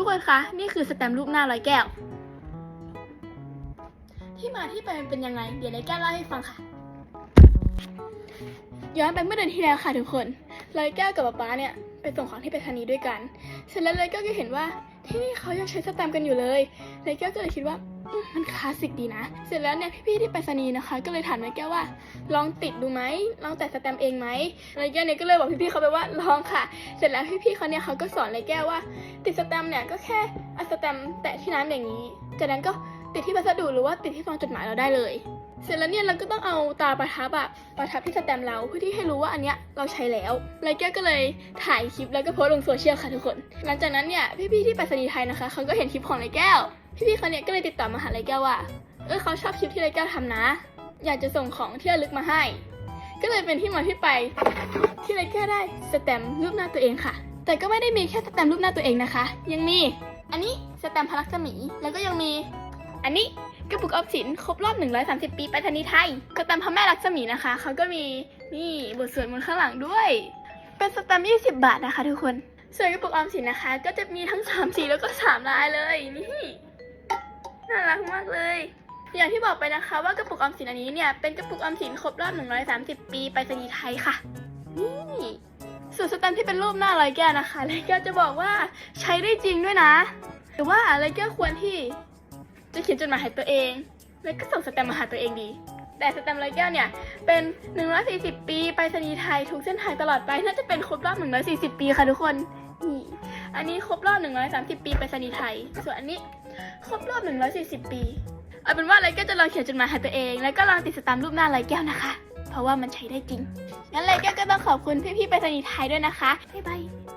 ทุกคนคะ นี่คือสแตมป์รูปหน้าร้อยแก้ว ที่มาที่ไปมันเป็นยังไง เดี๋ยวร้อยแก้วเล่าให้ฟังค่ะ ย้อนไปเมื่อเดือนที่แล้วค่ะทุกคนร้อยแก้วกับป๊าป๊าเนี่ยไปส่งของที่ไปรษณีย์ด้วยกัน เสร็จแล้วร้อยแก้วก็เห็นว่าที่นี่เขายังใช้สแตมป์กันอยู่เลยร้อยแก้วก็เลยคิดว่า มันคลาสสิกดีนะ เสร็จแล้วเนี่ยพี่ๆที่ไปรษณีย์นะคะ ก็เลยถามนายแก้วว่า ลองติดดูไหมลองแตะสแตมป์เองไหมนายแก้วเนี่ยก็เลยบอกพี่ๆเขาไปว่าลองค่ะ เสร็จแล้วพี่ๆเขาเนี่ยเขาก็สอนนายแก้วว่า ติดสแตมป์เนี่ยก็แค่เอาสแตมป์แตะที่น้ำอย่างนี้ จากนั้นก็ ติดที่พัสดุหรือว่าติดที่ซองจดหมายเราได้เลย เสร็จแล้วเนี่ยเราก็ต้องเอาตาประทับอะประทับที่สแตมป์เราเพื่อที่ให้รู้ว่าอันเนี้ยเราใช้แล้วไรแก้วก็เลยถ่ายคลิปแล้วก็โพสลงโซเชียลค่ะทุกคน หลังจากนั้นเนี่ยพี่ๆที่ไปรษณีย์ไทยนะคะเขาก็เห็นคลิปของไรแก้ว พี่ๆเขาเนี่ยก็เลยติดต่อมาหาไรแก้วว่าเออเขาชอบคลิปที่ไรแก้วทำนะ อยากจะส่งของที่ระลึกมาให้ ก็เลยเป็นที่มาที่ไปที่ไรแก้วได้สแตมป์รูปหน้าตัวเองค่ะ แต่ก็ไม่ได้มีแค่สแตมป์รูปหน้าตัวเองนะคะ ยังมีอันนี้สแตมป์พลักษมี แล้วก็ยังมี อันนี้กระปุกออมสินครบรอบ 130 ปีไปรษณีไทยสแตมพระแม่ลักษมีนะคะ เขาก็มีนี่บทสวดมนต์ข้างหลังด้วย เป็นสแตมป์20 บาทนะคะทุกคน ส่วนกระปุกออมสินนะคะ ก็จะมีทั้ง 3 สีแล้วก็ 3 ลายเลยนี่น่ารักมากเลย อย่างที่บอกไปนะคะว่ากระปุกออมสินอันนี้เนี่ยเป็นกระปุกออมสินครบรอบ 130 ปีไปรษณีย์ไทยค่ะ นี่ส่วนสแตมป์ที่เป็นรูปหน้าร้อยแก้วนะคะร้อยแก้วจะบอกว่าใช้ได้จริงด้วยนะหรือว่าร้อยแก้วควรที่ จะเขียนจดหมายหาตัวเองแล้วก็ส่งสแตมป์มาหาตัวเองดี แต่สแตมป์ร้อยแก้วเนี่ย เป็น 140 ปีไปรษณีย์ไทยทุกเส้นทางตลอดไป น่าจะเป็นครบรอบ 140 ปีค่ะทุกคนนี่อันนี้ครบรอบ 130 ปีไปรษณีย์ไทย ส่วนอันนี้ครบรอบ 140 ปี เอาเป็นว่าไรแก้วจะลองเขียนจดหมายหาตัวเอง แล้วก็ลองติดสแตมป์รูปหน้าไรแก้วนะคะ เพราะว่ามันใช้ได้จริง งั้นไรแก้วก็ต้องขอบคุณพี่ๆไปรษณีย์ไทยด้วยนะคะบ๊ายบาย